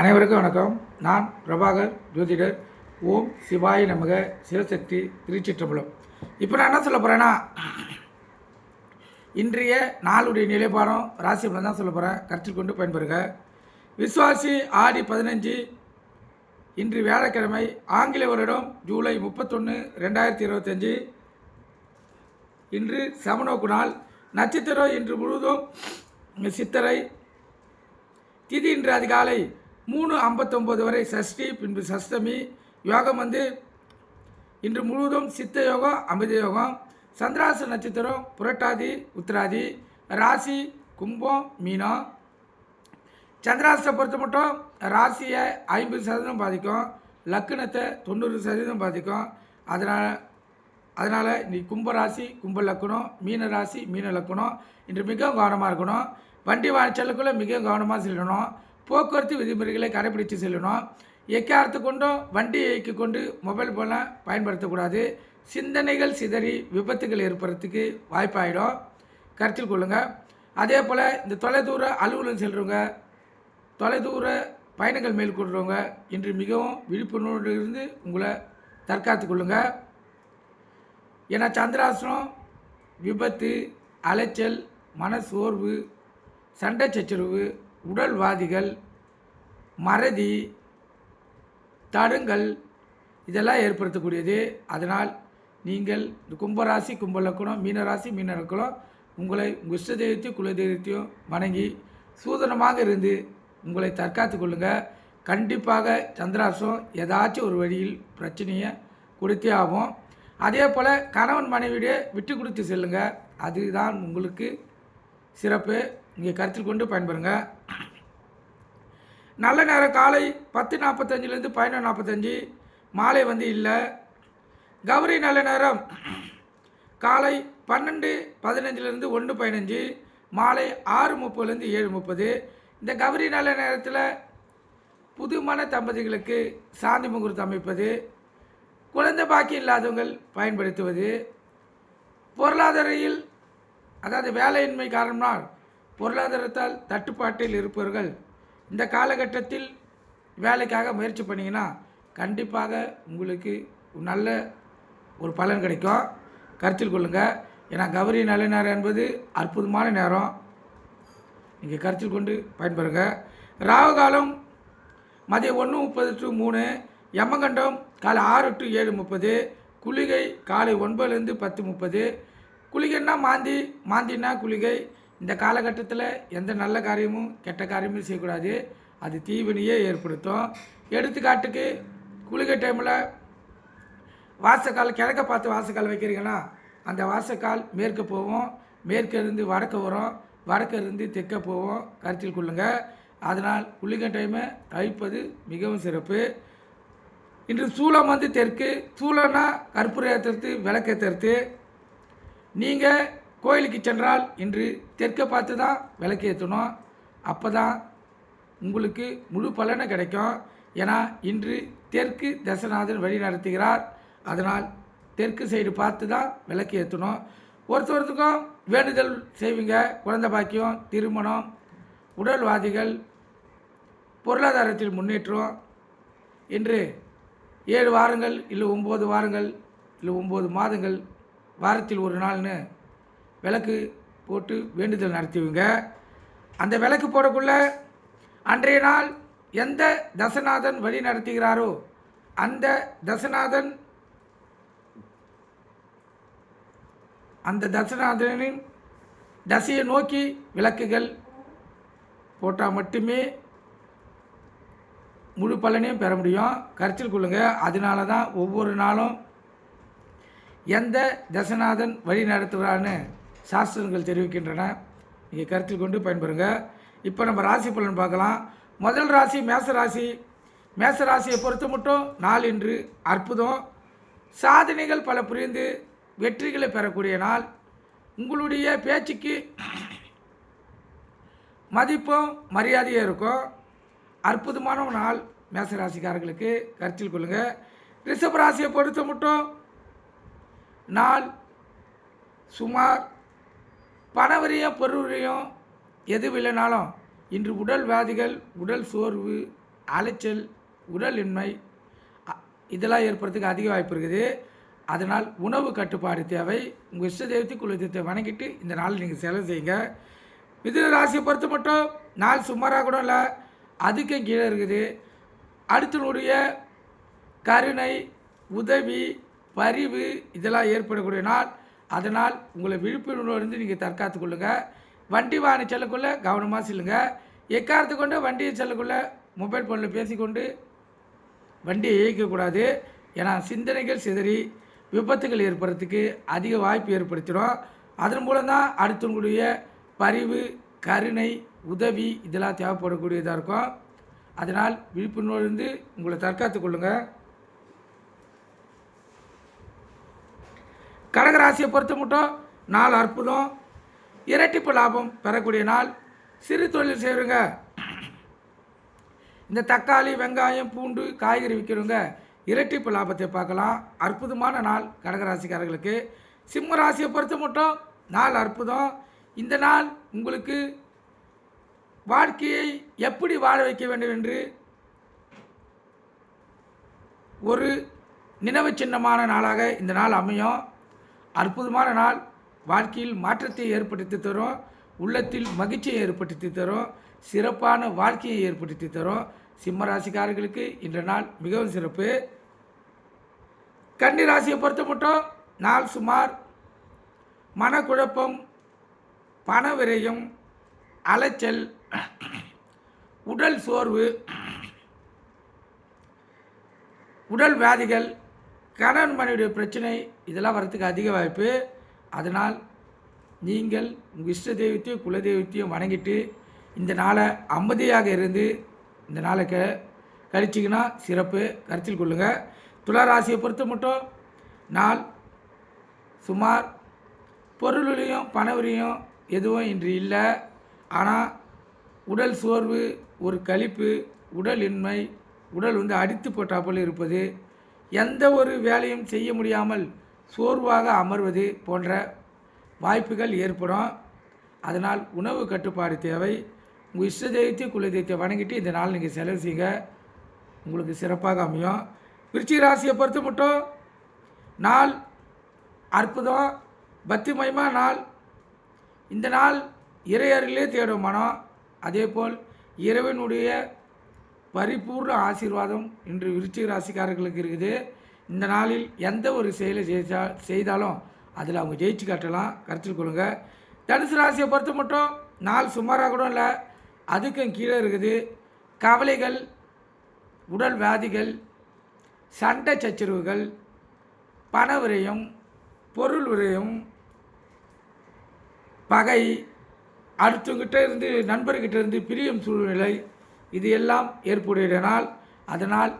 அனைவருக்கும் வணக்கம். நான் பிரபாகர் ஜோதிடர். ஓம் சிவாய நமக. சிவசக்தி திருச்சிற்றம்பலம். இப்போ நான் என்ன சொல்ல போகிறேன்னா இன்றைய நாளுடைய நிலைப்பாடம் ராசி பலன் தான் சொல்ல போகிறேன் கருத்தில் கொண்டு பயன்பெறுங்க விஸ்வாசி ஆடி பதினஞ்சு இன்று வியாழக்கிழமை ஆங்கில வருடம் ஜூலை முப்பத்தொன்று ரெண்டாயிரத்தி இருபத்தஞ்சி. இன்று சமநோக்கு நாள். நட்சத்திரம் இன்று முழுவதும் சித்தரை. திதி இன்று அதிகாலை மூணு ஐம்பத்தொம்போது வரை சஷ்டி பின்பு சஷ்டமி யோகம் வந்து இன்று முழுவதும் சித்த யோகம் அமிர்த யோகம் சந்திராச நட்சத்திரம் புரட்டாதி உத்திராதி ராசி கும்பம் மீனம் சந்திராசத்தை பொறுத்த மட்டும் ராசியை ஐம்பது சதவீதம் பாதிக்கும் லக்குனத்தை தொண்ணூறு சதவீதம் பாதிக்கும். அதனால் அதனால் நீ கும்ப ராசி கும்ப லக்குணம் மீன ராசி மீன லக்கணம் இன்று மிகவும் கவனமாக இருக்கணும். வண்டி வாய்ச்சலுக்குள்ளே மிகவும் கவனமாக செல்லணும். போக்குவரத்து விதிமுறைகளை கடைபிடித்து செல்லணும். எக்காரத்து கொண்டும் வண்டியை இயக்கி கொண்டு மொபைல் ஃபோனை பயன்படுத்தக்கூடாது. சிந்தனைகள் சிதறி விபத்துகள் ஏற்படுறதுக்கு வாய்ப்பாயிடும். கருத்தில் கொள்ளுங்கள் அதே போல் இந்த தொலைதூர அலுவலகம் செல்கிறவங்க தொலைதூர பயணங்கள் மேற்கொள்கிறவங்க இன்று மிகவும் விழிப்புணர்வு இருந்து உங்களை தற்காத்து கொள்ளுங்கள் ஏன்னா சந்திராசனம் விபத்து அலைச்சல் மன சோர்வு சண்டை சச்சரவு உடல்வாதிகள் மறதி தடுங்கள் இதெல்லாம் ஏற்படுத்தக்கூடியது. அதனால் நீங்கள் இந்த கும்பராசி கும்பலக்கணம் மீனராசி மீனலக்கணம் உங்களை உங்கள் இஷ்ட தெய்வத்தையும் குல தெய்வத்தையும் வணங்கி சூதனமாக இருந்து உங்களை தற்காத்து கொள்ளுங்கள் கண்டிப்பாக சந்திராசம் ஏதாச்சும் ஒரு வழியில் பிரச்சனையை கொடுத்தே ஆகும். அதே போல் கணவன் மனைவியிடையே விட்டு கொடுத்து செல்லுங்கள் அதுதான் உங்களுக்கு சிறப்பு. இங்கே கருத்தில் கொண்டு பயன்பெறுங்க. நல்ல நேரம் காலை பத்து நாற்பத்தஞ்சிலேருந்து பதினொன்று நாற்பத்தஞ்சு மாலை வந்து இல்லை. கௌரி நல்ல நேரம். காலை பன்னெண்டு பதினஞ்சுலேருந்து ஒன்று பதினஞ்சு. மாலை ஆறு முப்பதுலேருந்து ஏழு முப்பது. இந்த கௌரி நல்ல நேரத்தில் புதுமண தம்பதிகளுக்கு சாந்தி முகூர்த்தம் அமைப்பது குழந்தை பாக்கி இல்லாதவங்கள் பயன்படுத்துவது பொருளாதாரையில் அதாவது வேலையின்மை காரணமாக பொருளாதாரத்தால் தட்டுப்பாட்டில் இருப்பவர்கள் இந்த காலகட்டத்தில் வேலைக்காக முயற்சி பண்ணிங்கன்னா கண்டிப்பாக உங்களுக்கு ஒரு நல்ல ஒரு பலன் கிடைக்கும். கருத்தில் கொள்ளுங்கள் ஏன்னா கௌரி நல்ல நேரம் என்பது அற்புதமான நேரம். நீங்கள் கருத்தில் கொண்டு பயன்பெறுங்க. ராகு காலம் மதியம் ஒன்று முப்பது டு மூணு யமகண்டம் காலை ஆறு டு ஏழு முப்பது குளிகை காலை ஒன்பதுலேருந்து பத்து முப்பது. குளிகைன்னா மாந்தி மாந்தின்னா குளிகை இந்த காலகட்டத்தில் எந்த நல்ல காரியமும் கெட்ட காரியமும் செய்யக்கூடாது. அது தீவினையே ஏற்படுத்தும். எடுத்துக்காட்டுக்கு குளிகை டைமில் வாசக்கால் கிழக்க பார்த்து வாசக்கால் வைக்கிறீங்கன்னா அந்த வாசக்கால் மேற்க போவோம் மேற்க இருந்து வடக்க வரும். வடக்க இருந்து தெற்க போவோம் கருத்தில் கொள்ளுங்கள் அதனால் குளிகை டைமை தவிப்பது மிகவும் சிறப்பு. இன்று சூளம் வந்து தெற்கு. சூளம்னா கற்பூரம் ஏற்றுறது விளக்கேற்றுறது நீங்கள் கோயிலுக்கு சென்றால் இன்று தெற்கை பார்த்து தான் விளக்கு ஏற்றணும் அப்போ தான் உங்களுக்கு முழு பலனை கிடைக்கும். ஏன்னா இன்று தெற்கு தசநாதன் வழி நடத்துகிறார். அதனால் தெற்கு சைடு பார்த்து தான் விளக்கு ஏற்றணும் ஒருத்தருத்துக்கும் வேண்டுதல் செய்வீங்க. குழந்த பாக்கியம் திருமணம் உடல்வாதிகள் பொருளாதாரத்தில் முன்னேற்றம். இன்று ஏழு வாரங்கள் இல்லை ஒம்பது வாரங்கள் இல்லை ஒம்பது மாதங்கள் வாரத்தில் ஒரு நாள்னு விளக்கு போட்டு வேண்டுதல் நடத்திவிங்க அந்த விளக்கு போடக்குள்ள அன்றைய நாள் எந்த தசநாதன் வழி நடத்துகிறாரோ அந்த தசநாதன் அந்த தசநாதனின் தசையை நோக்கி விளக்குகள் போட்டால் மட்டுமே முழு பலனையும் பெற முடியும். கருத்தில் கொள்ளுங்கள் அதனால தான் ஒவ்வொரு நாளும் எந்த தசநாதன் வழி நடத்துகிறான்னு சாஸ்திரங்கள் தெரிவிக்கின்றன. நீங்கள் கருத்தில் கொண்டு பயன்பெறுங்க. இப்போ நம்ம ராசி பலன் பார்க்கலாம். முதல் ராசி மேச ராசி. மேச ராசியை பொறுத்த மட்டும் நாள் இன்று அற்புதம். சாதனைகள் பல புரிந்து வெற்றிகளை பெறக்கூடிய நாள். உங்களுடைய பேச்சுக்கு மதிப்பும் மரியாதையும் இருக்கும். அற்புதமான ஒரு நாள் மேச ராசிக்காரர்களுக்கு கருத்தில் கொள்ளுங்கள் ரிஷப ராசியை பொறுத்த மட்டும் நாள் சுமார் பணவரியும் பொருளையும் எது இல்லைனாலும் இன்று உடல் வியாதிகள் உடல் சோர்வு அலைச்சல் உடலின்மை அ- இதெல்லாம் ஏற்படுறதுக்கு அதிக வாய்ப்பு இருக்குது. அதனால் உணவு கட்டுப்பாடு தேவை. உங்கள் இஷ்ட தெய்வத்தை குலதெய்வத்தை வணங்கிட்டு இந்த நாள் நீங்கள் செலவு செய்யுங்க. மிதுன ராசியை பொறுத்த மட்டும் நாள் சுமாராக கூட இல்லை அதுக்கும் கீழே இருக்குது. அடுத்தனுடைய கருணை உதவி பரிவு இதெல்லாம் ஏற்படக்கூடிய நாள் அதனால் உங்களை விழிப்புணர்வுலேருந்து நீங்கள் தற்காத்து கொள்ளுங்கள் வண்டி வாகன செல்லக்குள்ளே கவனமாக செல்லுங்க. எக்காரத்து கொண்டு வண்டியை செல்லக்குள்ளே மொபைல் ஃபோனில் பேசிக்கொண்டு வண்டியை இயக்கக்கூடாது ஏன்னா சிந்தனைகள் சிதறி விபத்துகள் ஏற்படுறதுக்கு அதிக வாய்ப்பு ஏற்படுத்திடும். அதன் மூலம் தான் அடுத்தவங்களுடைய பரிவு கருணை உதவி இதெல்லாம் தேவைப்படக்கூடியதாக இருக்கும். அதனால் விழிப்புணர்வு உங்களை தற்காத்து கொள்ளுங்கள் கடகராசியை பொறுத்த மட்டும் நாள் அற்புதம். இரட்டிப்பு லாபம் பெறக்கூடிய நாள். சிறு தொழில் செய்கிறவங்க இந்த தக்காளி வெங்காயம் பூண்டு காய்கறி விற்கிறவங்க இரட்டிப்பு லாபத்தை பார்க்கலாம். அற்புதமான நாள் கடகராசிக்காரர்களுக்கு. சிம்ம ராசியை பொறுத்த மட்டும் நாள் அற்புதம். இந்த நாள் உங்களுக்கு வாழ்க்கையை எப்படி வாழ வைக்க வேண்டும் என்று ஒரு நினைவு சின்னமான நாளாக இந்த நாள் அமையும். அற்புதமான நாள். வாழ்க்கையில் மாற்றத்தை ஏற்படுத்தி தரும். உள்ளத்தில் மகிழ்ச்சியை ஏற்படுத்தி தரும். சிறப்பான வாழ்க்கையை ஏற்படுத்தி தரும். சிம்ம ராசிக்காரர்களுக்கு இன்ற நாள் மிகவும் சிறப்பு. கன்னி ராசியை பொறுத்த மட்டும் நாள் சுமார் மனக்குழப்பம் பண விரயம் அலைச்சல் உடல் சோர்வு உடல் வியாதிகள் கணவன் மனைவியுடைய பிரச்சனை இதெல்லாம் வரத்துக்கு அதிக வாய்ப்பு. அதனால் நீங்கள் உங்கள் இஷ்ட தெய்வத்தையும் குலதெய்வத்தையும் வணங்கிட்டு இந்த நாளை அமைதியாக இருந்து இந்த நாளை க கழிச்சிங்கன்னா சிறப்பு. கருத்தில் கொள்ளுங்கள் துளாராசியை பொறுத்த மட்டும் நாள் சுமார் பொருளையும் பணவரையும் எதுவும் இன்று இல்லை. ஆனால் உடல் சோர்வு ஒரு கழிப்பு உடல் இன்மை உடல் வந்து அடித்து போட்டாப்போல் இருப்பது. எந்த ஒரு வேலையும் செய்ய முடியாமல் சோர்வாக அமர்வது போன்ற வாய்ப்புகள் ஏற்படும். அதனால் உணவு கட்டுப்பாடு தேவை. உங்கள் இஷ்ட தெய்வத்தை குல தெய்வத்தை வணங்கிட்டு இந்த நாள் நீங்கள் செலவு செய்யுங்க. உங்களுக்கு சிறப்பாக அமையும். விருச்சிக ராசியை பொறுத்து மட்டும் நாள் அற்புதம் பத்திமயமாக நாள். இந்த நாள் இறையறிலே தேடும் மனம். அதேபோல் இறைவனுடைய பரிபூர்ண ஆசீர்வாதம் இன்று விருச்சிக ராசிக்காரர்களுக்கு இருக்குது. இந்த நாளில் எந்த ஒரு செயலை செய்தால் செய்தாலும் அதில் அவங்க ஜெயிச்சு காட்டலாம். கருத்தில் கொள்ளுங்கள் தனுசு ராசியை பொறுத்த மட்டும் நாள் சுமாராக கூட இல்லை. அதுக்கும் கீழே இருக்குது. கவலைகள் உடல் வியாதிகள் சண்டை சச்சரவுகள் பண விரயம் பொருள் விரயம் பகை அடுத்தவங்கிட்ட இருந்து நண்பர்கிட்ட இருந்து பிரியும் சூழ்நிலை இது எல்லாம் ஏற்புடையதனால் அதனால்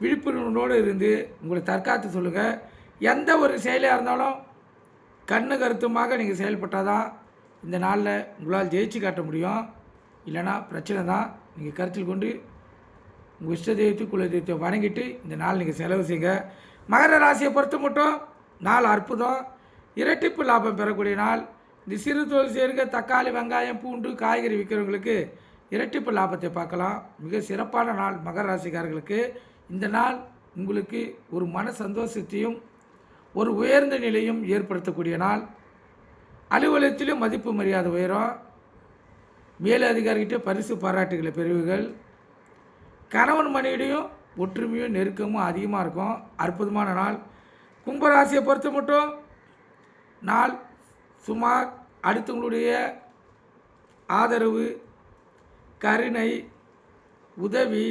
விழிப்புணர்வோடு இருந்து உங்களை தற்காத்து சொல்லுங்கள் எந்த ஒரு செயலாக இருந்தாலும் கண்ணு கருத்துமாக நீங்கள் செயல்பட்டால் தான் இந்த நாளில் உங்களால் ஜெயிச்சு காட்ட முடியும். இல்லைன்னா பிரச்சனை தான். நீங்கள் கருத்தில் கொண்டு உங்கள் இஷ்ட தெய்வத்தை குல தெய்வத்தை வணங்கிட்டு இந்த நாள் நீங்கள் செலவு செய்யுங்க. மகர ராசியை பொறுத்த மட்டும் நாள் அற்புதம். இரட்டிப்பு லாபம் பெறக்கூடிய நாள். இந்த சிறு தொழில் செய்கிற தக்காளி வெங்காயம் பூண்டு காய்கறி விற்கிறவங்களுக்கு இரட்டிப்பு லாபத்தை பார்க்கலாம். மிக சிறப்பான நாள் மகர ராசிக்காரர்களுக்கு. இந்த நாள் உங்களுக்கு ஒரு மன சந்தோஷத்தையும் ஒரு உயர்ந்த நிலையும் ஏற்படுத்தக்கூடிய நாள். அலுவலகத்திலும் மதிப்பு மரியாதை உயரும். மேலதிகாரிகிட்ட பரிசு பாராட்டுகளை பெறுவீர்கள். கணவன் மனைவிடையும் ஒற்றுமையும் நெருக்கமும் அதிகமாக இருக்கும். அற்புதமான நாள். கும்பராசியை பொறுத்த மட்டும் நாள் சுமார் அடுத்தவங்களுடைய ஆதரவு கருணை உதவி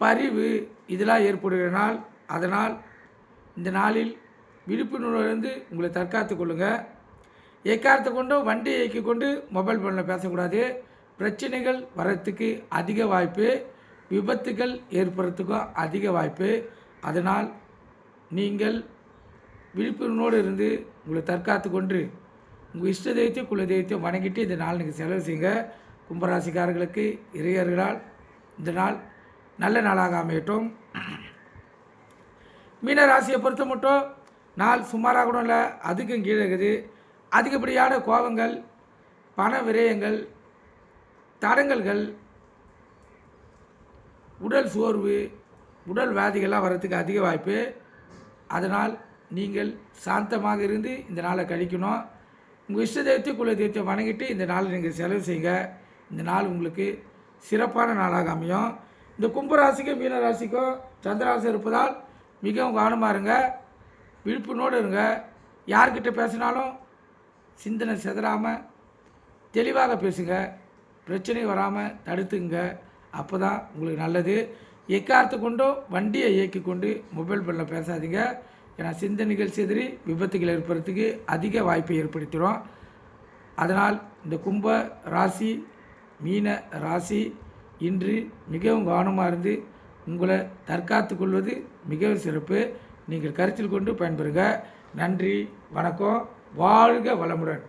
பரிவு இதெல்லாம் ஏற்படுகிறனால் அதனால் இந்த நாளில் விழிப்புணர்வுலேருந்து உங்களை தற்காத்து கொள்ளுங்கள் எக்காரத்தை கொண்டும் வண்டியை இயக்கி கொண்டு மொபைல் ஃபோனில் பேசக்கூடாது. பிரச்சனைகள் வர்றதுக்கு அதிக வாய்ப்பு விபத்துகள் ஏற்படுறதுக்கும் அதிக வாய்ப்பு. அதனால் நீங்கள் விழிப்புணர்வோடு இருந்து உங்களை தற்காத்து கொண்டு உங்கள் இஷ்ட தெய்வத்தையும் குல தெய்வத்தையும் வணங்கிட்டு இந்த நாள் நீங்கள் செலவு செய்யுங்க. கும்பராசிக்காரர்களுக்கு இறையர்களால் இந்த நாள் நல்ல நாளாக அமையட்டும். மீன ராசியை பொறுத்த மட்டும் நாள் சுமாராக கூட இல்லை அதுக்கும் கீழே இருக்குது. அதிகப்படியான கோபங்கள் பண விரயங்கள் தடங்கல்கள் உடல் சோர்வு உடல் வியாதிகள்லாம் வர்றதுக்கு அதிக வாய்ப்பு. அதனால் நீங்கள் சாந்தமாக இருந்து இந்த நாளை கழிக்கணும். உங்கள் இஷ்ட தெய்வத்தை குல தெய்வத்தை வணங்கிட்டு இந்த நாளை நீங்கள் செலவு செய்யுங்க இந்த நாள் உங்களுக்கு சிறப்பான நாளாக அமையும். இந்த கும்பராசிக்கும் மீன ராசிக்கும் சந்திராசி இருப்பதால் மிகவும் கவனமாக இருங்க. விழிப்புணோடு இருங்க. யார்கிட்ட பேசினாலும் சிந்தனை செதறாமல் தெளிவாக பேசுங்க. பிரச்சனை வராமல் தடுத்துங்க அப்போ தான் உங்களுக்கு நல்லது. எக்காரத்து கொண்டும் வண்டியை இயக்கி கொண்டு மொபைல் ஃபோனில் பேசாதீங்க. ஏன்னா சிந்தனைகள் சிதறி விபத்துகள் ஏற்படுறதுக்கு அதிக வாய்ப்பை ஏற்படுத்திடும் அதனால் இந்த கும்ப ராசி மீன ராசி இன்று மிகவும் கவனமாக இருந்து உங்களை தற்காத்து கொள்வது மிகவும் சிறப்பு. நீங்கள் கருத்தில் கொண்டு பயன்பெறுங்க நன்றி வணக்கம். வாழ்க வளமுடன்.